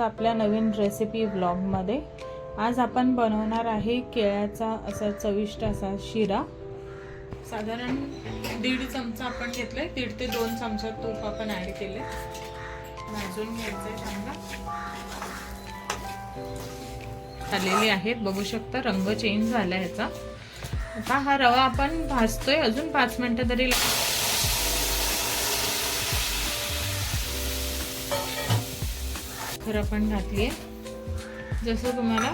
आपल्या नवीन रेसिपी ब्लॉगमध्ये आज आपण बनवणार आहे केळ्याचा असा चविष्ट असा शिरा. साधारण दीड चमचा आपण घेतलाय. दीड ते दोन चमचा तूप आपण ॲड केले भाजून घ्यायचंय चांगला. आलेले आहेत. बघू शकता रंग चेंज झाला ह्याचा. आता हा रवा आपण भाजतोय. अजून पाच मिनिटं तरी लाग- साखर आपण घातली आहे जसं तुम्हाला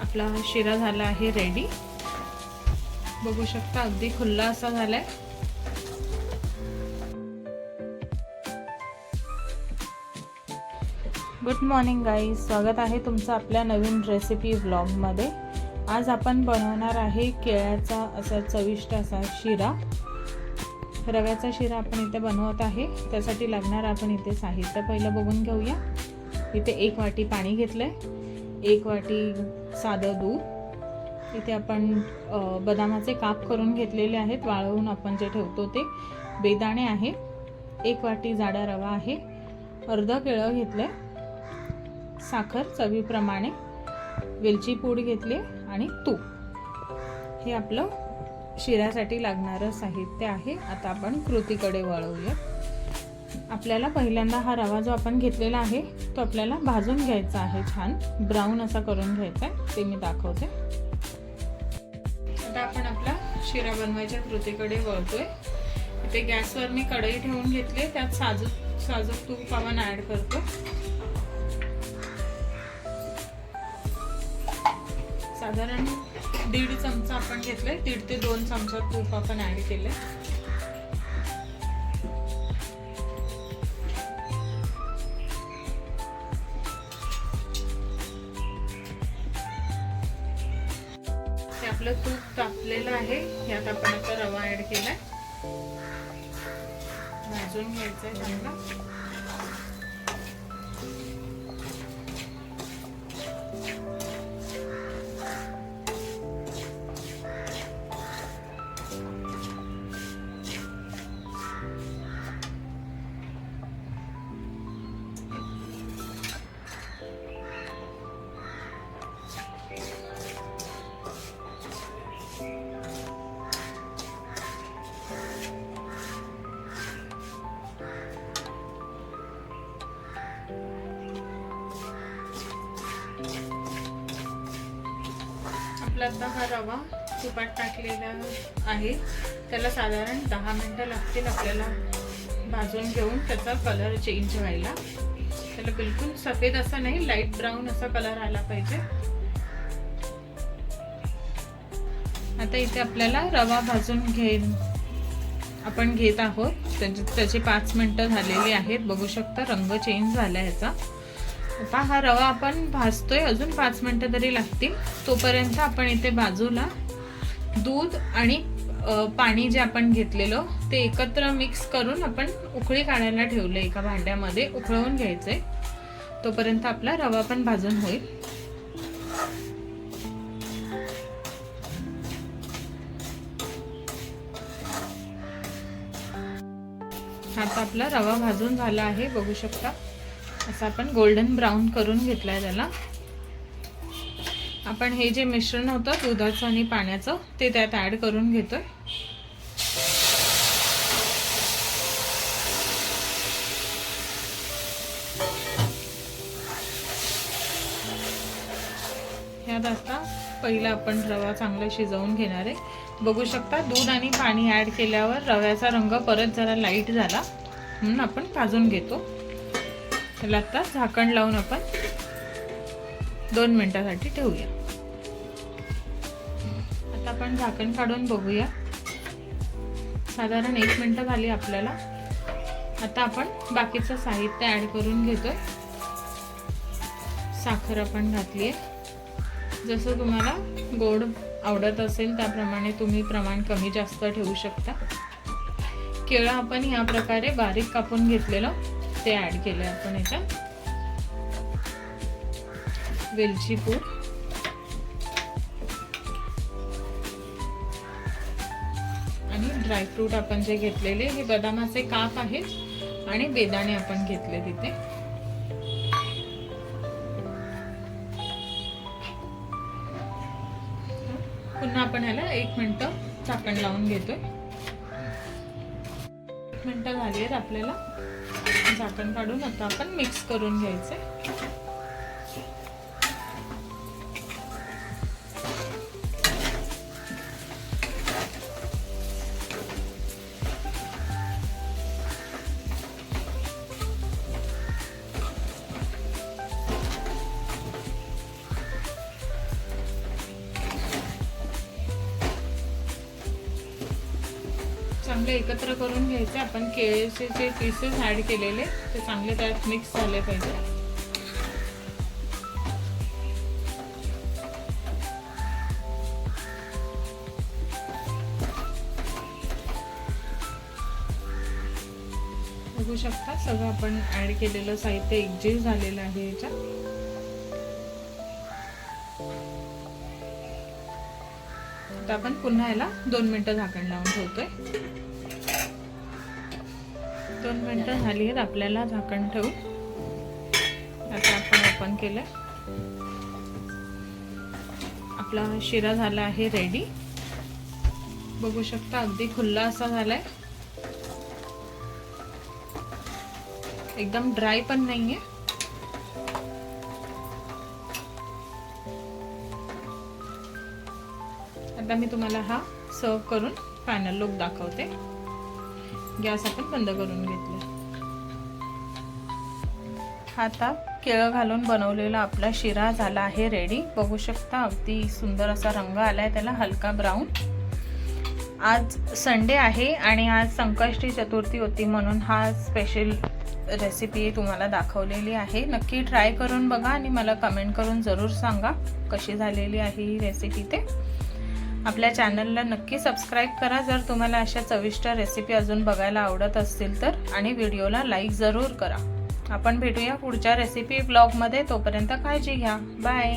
आपला शिरा झाला आहे रेडी बघू शकता अगदी खुल्ला असा झाला आहे गुड मॉर्निंग गाईज स्वागत आहे तुमचं आपल्या नवीन रेसिपी व्लॉगमध्ये आज आपण बनवणार आहे केळ्याचा असा चविष्ट असा शिरा. रव्याचा शिरा आपण इथे बनवत आहे. त्यासाठी लागणार आपण इथे साहित्य पहिलं बघून घेऊया. इथे एक वाटी पाणी घेतलंय. एक वाटी साधं दूध. इथे आपण बदामाचे काप करून घेतलेले आहेत. वाळवून आपण जे ठेवतो ते बेदाणे आहे. एक वाटी जाडा रवा आहे. अर्ध केळं घेतलंय. साखर चवीप्रमाणे. वेलची पूड घेतली आणि तूप. हे आपलं शिऱ्यासाठी लागणारं साहित्य आहे. आता आपण कृतीकडे वळवूया आपल्याला पहिल्यांदा हा रवा जो आपण घेतलेला आहे तो आपल्याला भाजून घ्यायचा आहे छान. ब्राऊन असा करून घ्यायचा आहे. ते मी दाखवते. आता आपण आपला शिरा बनवायच्या कृतीकडे वळतोय. इथे गॅसवर मी कढई ठेवून घेतली त्यात साजूक साजूक तूप आपण ॲड करतो साधारण दीड चमचा आपण घेतलाय. दीड ते दोन चमचा तूप आपण ऍड केलंय. ते आपलं तूप तापलेलं आहे. यात आपण आता रवा ऍड केलाय. भाजून घ्यायचंय चांगला. आपला आता हा रवा तुपात टाकलेला आहे. त्याला साधारण दहा मिनटं लागतील आपल्याला भाजून घेऊन त्याचा कलर चेंज व्हायला. त्याला बिलकुल सफेद असा नाही लाइट ब्राऊन असा कलर आला पाहिजे. आता इथे आपल्याला रवा भाजून घे आपण घेत आहोत. त्याची त्याची पाच मिनटं झालेली आहेत. बघू शकता रंग चेंज झाला याचा. आता हा रवा आपण भाजतोय. अजून पाच मिनटं तरी लागतील. तोपर्यंत आपण इथे बाजूला दूध आणि पाणी जे आपण घेतलेलं ते एकत्र मिक्स करून आपण उकळी काढायला ठेवलं एका भांड्यामध्ये. उकळवून घ्यायचंय. तोपर्यंत आपला रवा पण भाजून होईल. आता आपला रवा भाजून झाला आहे. बघू शकता. असं आपण गोल्डन ब्राऊन करून घेतलाय त्याला. आपण हे जे मिश्रण होतं दुधाचं आणि पाण्याचं ते त्यात ॲड करून घेतोय. ह्यात आता पहिला आपण रवा चांगला शिजवून घेणार आहे. बघू शकता दूध आणि पाणी ॲड केल्यावर रव्याचा रंग परत जरा लाइट झाला म्हणून आपण भाजून घेतो. ह्याला आता झाकण लावून आपण दोन मिनटासाठी ठेवूया. आता आपण झाकण काढून बघूया. साधारण एक मिनटं झाली आपल्याला. आता आपण बाकीचं साहित्य ॲड करून घेतोय. साखर आपण घातली आहे जसं तुम्हाला गोड आवडत असेल त्याप्रमाणे तुम्ही प्रमाण कमी जास्त ठेवू शकता. केळं आपण ह्या प्रकारे बारीक कापून घेतलेलं. ते ॲड केलं आपण याच्यात. वेलची पूड. आणि ड्रायफ्रूट आपण जे घेतलेले हे बदामाचे काप आहेत आणि बेदाणे आपण घेतले तिथे. पुन्हा आपण ह्याला एक मिनटं चाकण लावून घेतोय. एक मिनटं झाली आहेत आपल्याला. झाकण काढून आता आपण मिक्स करून घ्यायचंय चांगले एकत्र करून घ्यायचे. आपण केळीचे जे पीसेस ॲड केलेले ते चांगले त्यात मिक्स झाले पाहिजे. बघू शकता सगळं आपण ॲड केलेलं साहित्य एकजीव झालेलं आहे याच्यात. आता आपण पुन्हा याला दोन मिनटं झाकण लावून ठेवतोय. दोन मिनटं झाली आहेत आपल्याला झाकण ठेवून. आता आपण ओपन केलं. आपला शिरा झाला आहे रेडी बघू शकता अगदी खुल्ला असा झालाय. एकदम ड्राय पण नाहीये. आता मी तुम्हाला हा सर्व करून फायनल लुक दाखवते. गॅस आपण बंद करून घेतला. आता केळं घालून बनवलेला आपला शिरा झाला आहे रेडी बघू शकता अगदी सुंदर असा रंग आलाय त्याला हलका ब्राऊन आज संडे आहे आणि आज संकष्टी चतुर्थी होती म्हणून हा स्पेशल रेसिपी तुम्हाला दाखवलेली आहे. नक्की ट्राय करून बघा आणि मला कमेंट करून जरूर सांगा कशी झालेली आहे ही रेसिपी ते. आपल्या चॅनलला नक्की सबस्क्राईब करा. जर तुम्हाला अशा चविष्ट रेसिपी अजून बघायला आवडत असतील तर आणि व्हिडिओला लाईक जरूर करा. आपण भेटूया पुढच्या रेसिपी ब्लॉगमध्ये तोपर्यंत काळजी घ्या. बाय